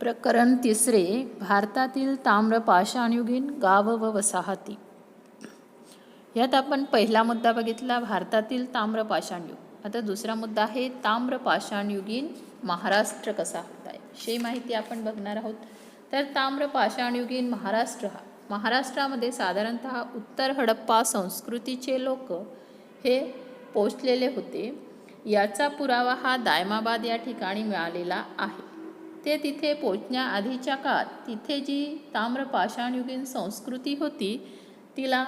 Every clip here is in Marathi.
प्रकरण तिसरे भारतातील ताम्र पाषाणयुगीन गाव व वसाहती. यात आपण पहिला मुद्दा बघितला भारतातील ताम्रपाषाणयुग आता दुसरा मुद्दा आहे ताम्र पाषाणयुगीन महाराष्ट्र कसा होता? आहे ही माहिती आपण बघणार आहोत. तर ताम्र पाषाणयुगीन महाराष्ट्र हा. महाराष्ट्रामध्ये साधारणत उत्तर हडप्पा संस्कृतीचे लोक हे पोचलेले होते. याचा पुरावा हा दायमाबाद या ठिकाणी मिळालेला आहे. ते तिथे पोचण्याआधीच्या काळात तिथे जी ताम्रपाषाणयुगीन संस्कृती होती तिला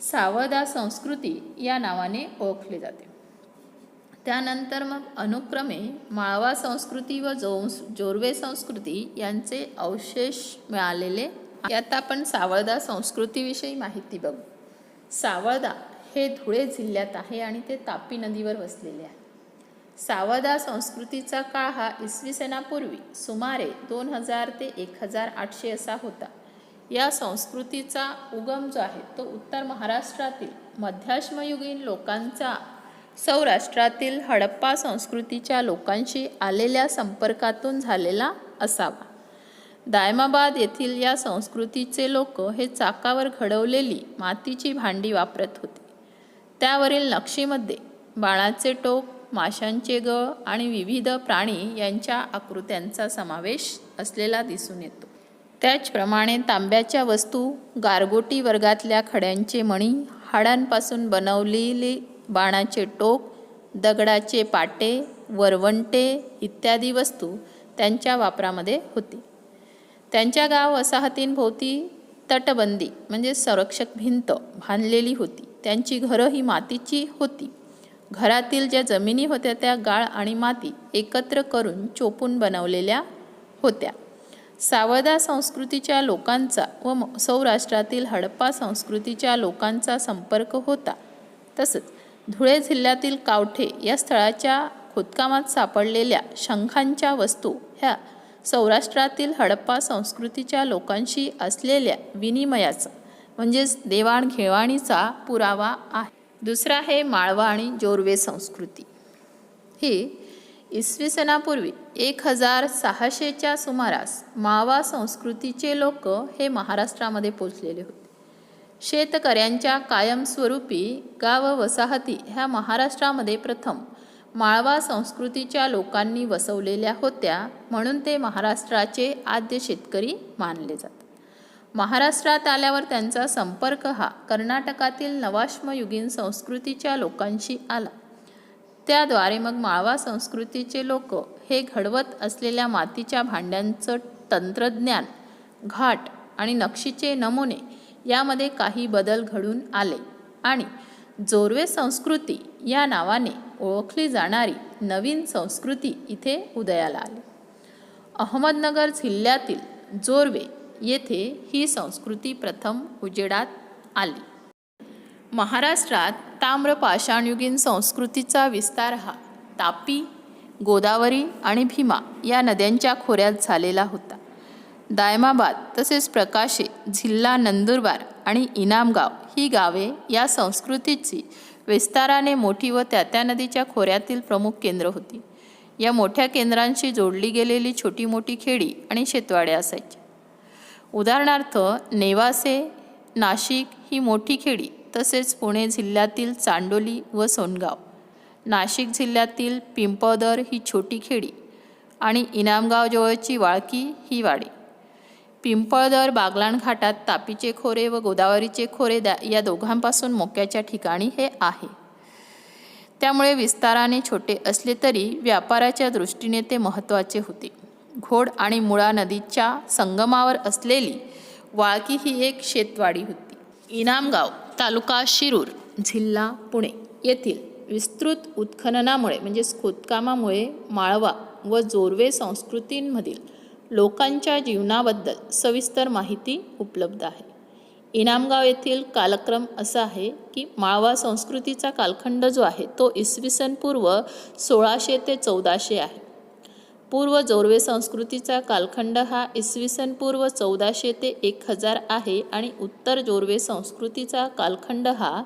सावदा संस्कृती या नावाने ओळखले जाते. त्यानंतर मग अनुक्रमे माळवा संस्कृती व जो जोरवे संस्कृती यांचे अवशेष मिळालेले यात आपण सावळदा संस्कृतीविषयी माहिती बघू. सावळदा हे धुळे जिल्ह्यात आहे आणि ते तापी नदीवर वसलेले आहे. सावदा संस्कृतीचा काळ हा इसवी सणापूर्वी सुमारे दोन हजार ते एक हजार आठशे असा होता. या संस्कृतीचा उगम जो आहे तो उत्तर महाराष्ट्रातील मध्याश्मयुगीन लोकांचा सौराष्ट्रातील हडप्पा संस्कृतीच्या लोकांशी आलेल्या संपर्कातून झालेला असावा. दायमाबाद येथील या संस्कृतीचे लोक हे चाकावर घडवलेली मातीची भांडी वापरत होते. त्यावरील नक्षीमध्ये बाणाचे टोक माशांचे गळ आणि विविध प्राणी यांच्या आकृत्यांचा समावेश असलेला दिसून येतो. त्याचप्रमाणे तांब्याच्या वस्तू गारगोटी वर्गातल्या खड्यांचे मणी हाडांपासून बनवलेले बाणाचे टोक दगडाचे पाटे वरवंटे इत्यादी वस्तू त्यांच्या वापरामध्ये होती. त्यांच्या गाव वसाहतींभोवती तटबंदी म्हणजे संरक्षक भिंत बांधलेली होती. त्यांची घरं ही मातीची होती. घरातील ज्या जमिनी होत्या त्या गाळ आणि माती एकत्र करून चोपून बनवलेल्या होत्या. सावदा संस्कृतीच्या लोकांचा व सौराष्ट्रातील हडप्पा संस्कृतीच्या लोकांचा संपर्क होता. तसंच धुळे जिल्ह्यातील कावठे या स्थळाच्या खोदकामात सापडलेल्या शंखांच्या वस्तू ह्या सौराष्ट्रातील हडप्पा संस्कृतीच्या लोकांशी असलेल्या विनिमयाचा म्हणजेच देवाणघेवाणीचा पुरावा आहे. दुसरा आहे माळवा आणि जोरवे संस्कृती. ही इसवी सणापूर्वी एक हजार सहाशेच्या सुमारास माळवा संस्कृतीचे लोक हे महाराष्ट्रामध्ये पोचलेले होते. शेतकऱ्यांच्या कायमस्वरूपी गाव वसाहती ह्या महाराष्ट्रामध्ये प्रथम माळवा संस्कृतीच्या लोकांनी वसवलेल्या होत्या म्हणून ते महाराष्ट्राचे आद्य शेतकरी मानले जातात महाराष्ट्रात आल्यावर त्यांचा संपर्क हा कर्नाटकातील नवाश्मयुगीन संस्कृतीच्या लोकांशी आला. त्याद्वारे मग माळवा संस्कृतीचे लोक हे घडवत असलेल्या मातीच्या भांड्यांचं तंत्रज्ञान घाट आणि नक्षीचे नमुने यामध्ये काही बदल घडून आले आणि जोरवे संस्कृती या नावाने ओळखली जाणारी नवीन संस्कृती इथे उदयाला आली. अहमदनगर जिल्ह्यातील जोरवे येथे ही संस्कृती प्रथम उजेडात आली. महाराष्ट्रात ताम्रपाषाणयुगीन संस्कृतीचा विस्तार हा. तापी गोदावरी आणि भीमा या नद्यांच्या खोऱ्यात झालेला होता. दायमाबाद तसेच प्रकाशे झिल्ला नंदुरबार आणि इनामगाव ही गावे या संस्कृतीची विस्ताराने मोठी व त्या त्या नदीच्या खोऱ्यातील प्रमुख केंद्र होती. या मोठ्या केंद्रांशी जोडली गेलेली छोटी मोठी खेडी आणि शेतवाडे असायची. उदाहरणार्थ नेवासे नाशिक ही मोठी खेडी तसेच पुणे जिल्ह्यातील चांडोली व सोनगाव. नाशिक जिल्ह्यातील पिंपळदर ही छोटी खेडी आणि इनामगाव जवळची वाळकी ही वाडी. पिंपळदर बागलाण घाटात तापीचे खोरे व गोदावरीचे खोरे द्या या दोघांपासून मोक्याच्या ठिकाणी हे आहे. त्यामुळे विस्ताराने छोटे असले तरी व्यापाराच्या दृष्टीने ते महत्त्वाचे होते. घोड आणि मुळा नदीच्या संगमावर असलेली वाळकी ही एक शेतवाडी होती. इनामगाव तालुका शिरूर जिल्हा पुणे येथील विस्तृत उत्खननामुळे म्हणजेच खोदकामामुळे माळवा व जोरवे संस्कृतींमधील लोकांच्या जीवनाबद्दल सविस्तर माहिती उपलब्ध आहे. इनामगाव येथील कालक्रम असा आहे की माळवा संस्कृतीचा कालखंड जो आहे तो इसवी सन पूर्व सोळाशे ते चौदाशे आहे. पूर्व जोरवे संस्कृतीचा कालखंड हा इसवी सन पूर्व चौदाशे ते एक हजार आहे आणि उत्तर जोरवे संस्कृतीचा कालखंड हा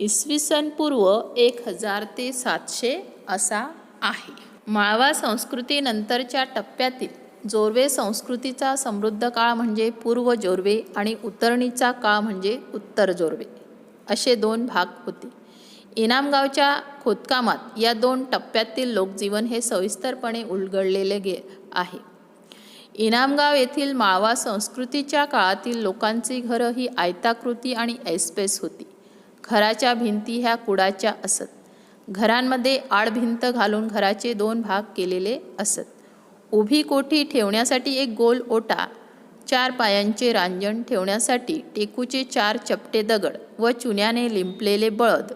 इसवी सन पूर्व एक हजार ते सातशे असा आहे. माळवा संस्कृतीनंतरच्या टप्प्यातील जोर्वे संस्कृतीचा समृद्ध काळ म्हणजे पूर्व जोर्वे आणि उतरणीचा काळ म्हणजे उत्तर जोर्वे. असे दोन भाग होते. इनामगावच्या खोदकामात या दोन टप्प्यातील लोकजीवन हे सविस्तरपणे उलगडलेले गे आहे. इनामगाव येथील माळवा संस्कृतीच्या काळातील लोकांची घरं ही आयताकृती आणि ऐसपैस होती. घराच्या भिंती ह्या कुडाच्या असत. घरांमध्ये आडभिंत घालून घराचे दोन भाग केलेले असत. उभी कोठी ठेवण्यासाठी एक गोल ओटा चार पायांचे रांजण ठेवण्यासाठी टेकूचे चार चपटे दगड व चुन्याने लिंपलेले बळद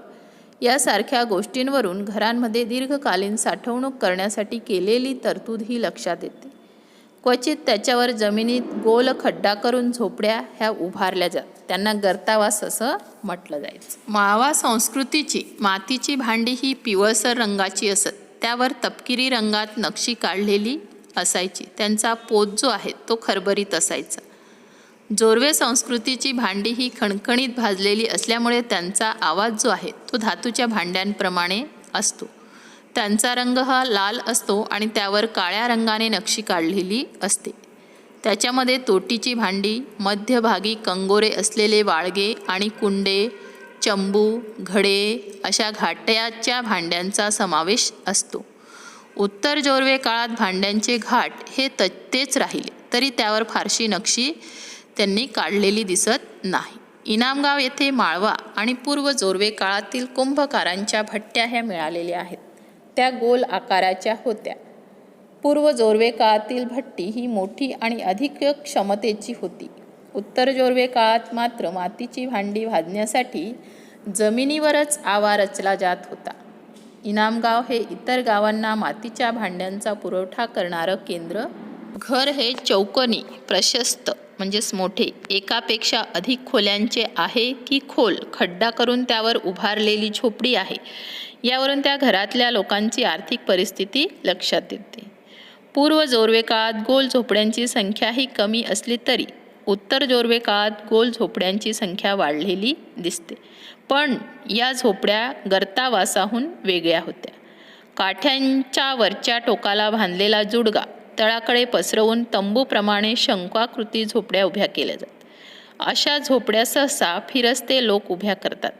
यासारख्या गोष्टींवरून घरांमध्ये दीर्घकालीन साठवणूक करण्यासाठी केलेली तरतूद ही लक्षात येते. क्वचित त्याच्यावर जमिनीत गोल खड्डा करून झोपड्या ह्या उभारल्या जात. त्यांना गर्तावास असं म्हटलं जायचं. मावा संस्कृतीची मातीची भांडी ही पिवळसर रंगाची असत. त्यावर तपकिरी रंगात नक्षी काढलेली असायची. त्यांचा पोत जो आहे तो खरबरीत असायचा. जोरवे संस्कृतीची भांडी ही खणखणीत भाजलेली असल्यामुळे त्यांचा आवाज जो आहे तो धातूच्या भांड्यांप्रमाणे असतो. त्यांचा रंग हा लाल असतो आणि त्यावर काळ्या रंगाने नक्षी काढलेली असते. त्याच्यामध्ये तोटीची भांडी मध्यभागी कंगोरे असलेले वाळगे आणि कुंडे चंबू घडे अशा घाटयाच्या भांड्यांचा समावेश असतो. उत्तर जोरवे काळात भांड्यांचे घाट हे त तेच राहिले तरी त्यावर फारशी नक्षी त्यांनी काढलेली दिसत नाही. इनामगाव येथे माळवा आणि पूर्व जोरवे काळातील कुंभकारांच्या भट्ट्या ह्या मिळालेल्या आहेत. त्या गोल आकाराच्या होत्या. पूर्व जोरवे काळातील भट्टी ही मोठी आणि अधिक क्षमतेची होती. उत्तर जोरवे काळात मात्र मातीची भांडी भाजण्यासाठी जमिनीवरच आवा रचला जात होता. इनामगाव हे इतर गावांना मातीच्या भांड्यांचा पुरवठा करणारं केंद्र घर हे चौकोनी प्रशस्त म्हणजेच मोठे. एकापेक्षा अधिक खोल्यांचे आहे की खोल खड्डा करून त्यावर उभारलेली झोपडी आहे. यावरून त्या घरातल्या लोकांची आर्थिक परिस्थिती लक्षात येते. पूर्व जोर्वे काळात गोल झोपड्यांची संख्याही कमी असली तरी उत्तर जोर्वे काळात गोल झोपड्यांची संख्या वाढलेली दिसते. पण या झोपड्या गर्तावासाहून वेगळ्या होत्या. काठ्यांच्या वरच्या टोकाला बांधलेला जुडगा तळाकडे पसरवून तंबूप्रमाणे शंकाकृती झोपड्या उभ्या केल्या जातात. अशा झोपड्या सहसा फिरस्ते लोक उभ्या करतात.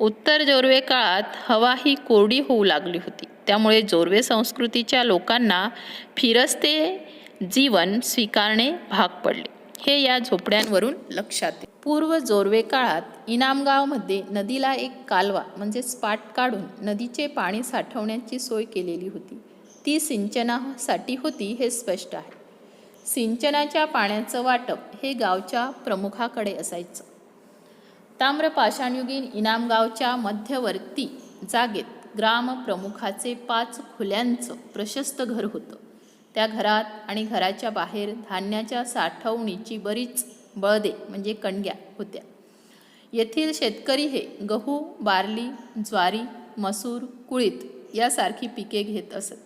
उत्तर जोरवे काळात हवा ही कोरडी होऊ लागली होती. त्यामुळे जोरवे संस्कृतीच्या लोकांना फिरस्ते जीवन स्वीकारणे भाग पडले. हे या झोपड्यांवरून लक्षात येते. पूर्व जोरवे काळात इनामगावमध्ये नदीला एक कालवा म्हणजे स्पाट काढून नदीचे पाणी साठवण्याची सोय केलेली होती. ती सिंचनासाठी होती हे स्पष्ट आहे. सिंचनाच्या पाण्याचं वाटप हे गावच्या प्रमुखाकडे असायचं. ताम्रपाषाणयुगीन इनामगावच्या मध्यवर्ती जागेत ग्रामप्रमुखाचे पाच खुल्यांचं प्रशस्त घर होतं. त्या घरात आणि घराच्या बाहेर धान्याच्या साठवणीची बरीच बळदे म्हणजे कणग्या होत्या. येथील शेतकरी हे गहू बार्ली ज्वारी मसूर कुळीत यासारखी पिके घेत असत.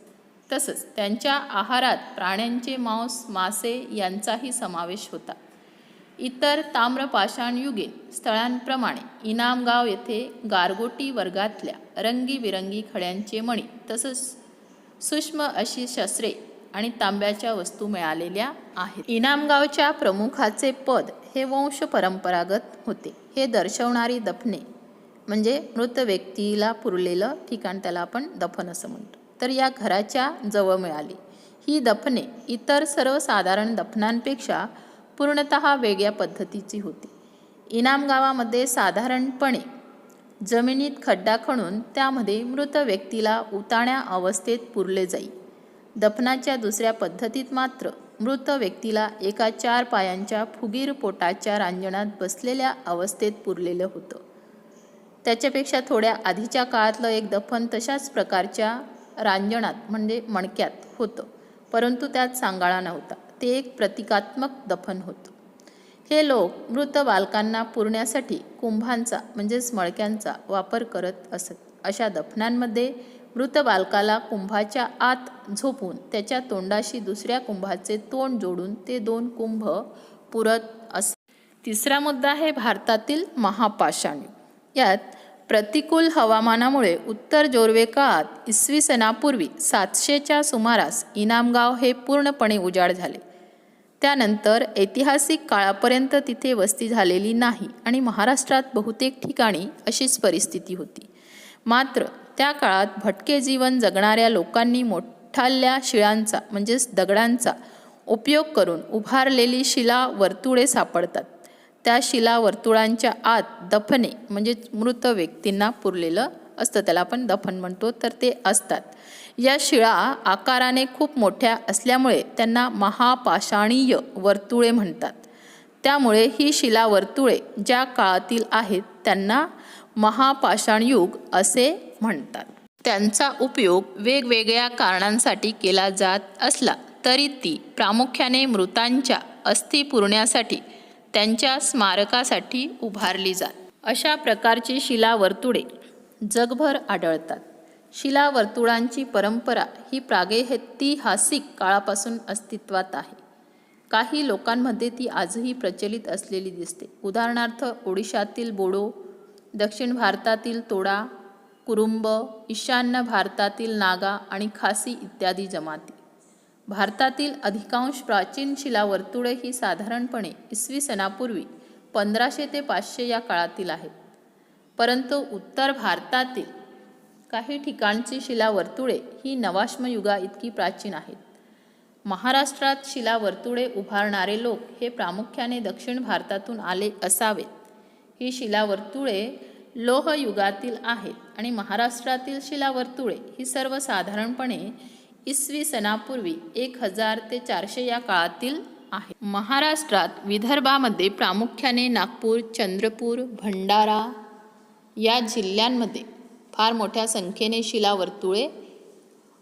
तसंच त्यांच्या आहारात प्राण्यांचे मांस मासे यांचाही समावेश होता. इतर ताम्रपाषाणयुगीन स्थळांप्रमाणे इनामगाव येथे गारगोटी वर्गातल्या रंगीबिरंगी खड्यांचे मणी तसंच सूक्ष्म अशी शस्त्रे आणि तांब्याच्या वस्तू मिळालेल्या आहेत. इनामगावच्या प्रमुखाचे पद हे वंश परंपरागत होते. हे दर्शवणारी दफने म्हणजे मृत व्यक्तीला पुरलेलं ठिकाण त्याला आपण दफन असं म्हणतो. तर या घराच्या जवळ मिळाली. ही दफने इतर सर्वसाधारण दफनांपेक्षा पूर्णत वेगळ्या पद्धतीची होती. इनाम गावामध्ये साधारणपणे जमिनीत खड्डा खणून त्यामध्ये मृत व्यक्तीला उताण्या अवस्थेत पुरले जाई. दफनाच्या दुसऱ्या पद्धतीत मात्र मृत व्यक्तीला एका चार पायांच्या फुगीर पोटाच्या रांजणात बसलेल्या अवस्थेत पुरलेलं होतं. त्याच्यापेक्षा थोड्या आधीच्या काळातलं एक दफन तशाच प्रकारच्या रांजणात म्हणजे मणक्यात होतं. परंतु त्यात सांगाळा नव्हता. ते एक प्रतिकात्मक दफन होतं. हे लोक मृत बालकांना पुरण्यासाठी कुंभांचा म्हणजेच मळक्यांचा वापर करत असत. अशा दफनांमध्ये मृत बालकाला कुंभाच्या आत झोपून त्याच्या तोंडाशी दुसऱ्या कुंभाचे तोंड जोडून ते दोन कुंभ पुरत अस. तिसरा मुद्दा आहे भारतातील महापाषाण यात प्रतिकूल हवामानामुळे उत्तर जोरवे काळात इसवी सनापूर्वी सातशेच्या सुमारास इनामगाव हे पूर्णपणे उजाड झाले. त्यानंतर ऐतिहासिक काळापर्यंत तिथे वस्ती झालेली नाही आणि महाराष्ट्रात बहुतेक ठिकाणी अशीच परिस्थिती होती. मात्र त्या काळात भटके जीवन जगणाऱ्या लोकांनी मोठाल्या शिळांचा म्हणजेच दगडांचा उपयोग करून उभारलेली शिला वर्तुळे सापडतात. त्या शिला वर्तुळांच्या आत दफने म्हणजे मृत व्यक्तींना पुरलेलं असतं. त्याला आपण दफन म्हणतो तर ते असतात. या शिळा आकाराने खूप मोठ्या असल्यामुळे त्यांना महापाषाणीय वर्तुळे म्हणतात. त्यामुळे ही शिला वर्तुळे ज्या काळातील आहेत त्यांना महापाषाणयुग असे म्हणतात. त्यांचा उपयोग वेगवेगळ्या कारणांसाठी केला जात असला तरी ती प्रामुख्याने मृतांच्या अस्थिपुरण्यासाठी पुरण्यासाठी त्यांच्या स्मारकासाठी उभारली जात. अशा प्रकारची शिलावर्तुळे जगभर आढळतात. शिलावर्तुळांची परंपरा ही प्रागेहतिहासिक काळापासून अस्तित्वात आहे. काही लोकांमध्ये ती आजही प्रचलित असलेली दिसते. उदाहरणार्थ ओडिशातील बोडो दक्षिण भारतातील तोडा कुरुंब ईशान्य भारतातील नागा आणि खासी इत्यादी जमाती. भारतातील अधिकांश प्राचीन शिलावर्तुळे ही साधारणपणे इसवी सनापूर्वी पंधराशे ते पाचशे या काळातील आहेत. परंतु उत्तर भारतातील काही ठिकाणची शिलावर्तुळे ही नवाश्मयुगा इतकी प्राचीन आहेत. महाराष्ट्रात शिलावर्तुळे उभारणारे लोक हे प्रामुख्याने दक्षिण भारतातून आले असावेत. ही शिलावर्तुळे लोहयुगातील आहेत आणि महाराष्ट्रातील शिलावर्तुळे ही सर्वसाधारणपणे इसवी सनापूर्वी एक हजार ते चारशे या काळातील आहे. महाराष्ट्रात विदर्भामध्ये प्रामुख्याने नागपूर चंद्रपूर भंडारा या जिल्ह्यांमध्ये फार मोठ्या संख्येने शिलावर्तुळे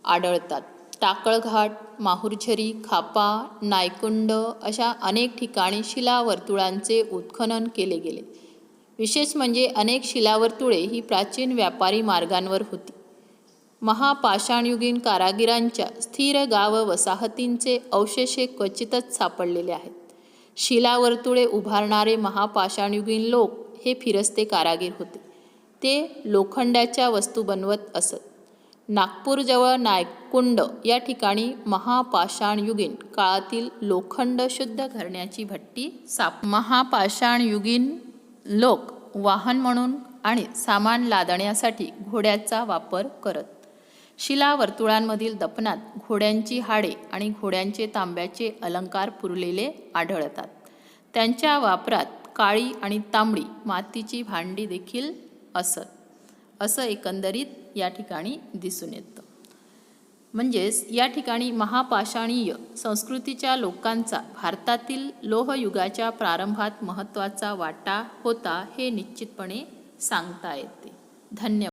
आढळतात. टाकळघाट माहुरझरी खापा नायकुंड अशा अनेक ठिकाणी शिलावर्तुळांचे उत्खनन केले गेले. विशेष म्हणजे अनेक शिलावर्तुळे ही प्राचीन व्यापारी मार्गांवर होती. महापाषाणयुगीन कारागिरांच्या स्थिर गाव वसाहतींचे अवशेषे क्वचितच सापडलेले आहेत. शिलावर्तुळे उभारणारे महापाषाणयुगीन लोक हे फिरस्ते कारागीर होते. ते लोखंडाच्या वस्तू बनवत असत. नागपूरजवळ नायकुंड या ठिकाणी महापाषाणयुगीन काळातील लोखंड शुद्ध करण्याची भट्टी साप महापाषाणयुगीन लोक वाहन म्हणून आणि सामान लादण्यासाठी घोड्याचा वापर करत शिला वर्तुळांमधील दफनात घोड्यांची हाडे आणि घोड्यांचे तांब्याचे अलंकार पुरलेले आढळतात. त्यांच्या वापरात काळी आणि तांबडी मातीची भांडी देखील असत. असं एकंदरीत या ठिकाणी दिसून येतं. म्हणजेच या ठिकाणी महापाषाणीय संस्कृतीच्या लोकांचा भारतातील लोहयुगाच्या प्रारंभात महत्त्वाचा वाटा होता हे निश्चितपणे सांगता येते. धन्यवाद.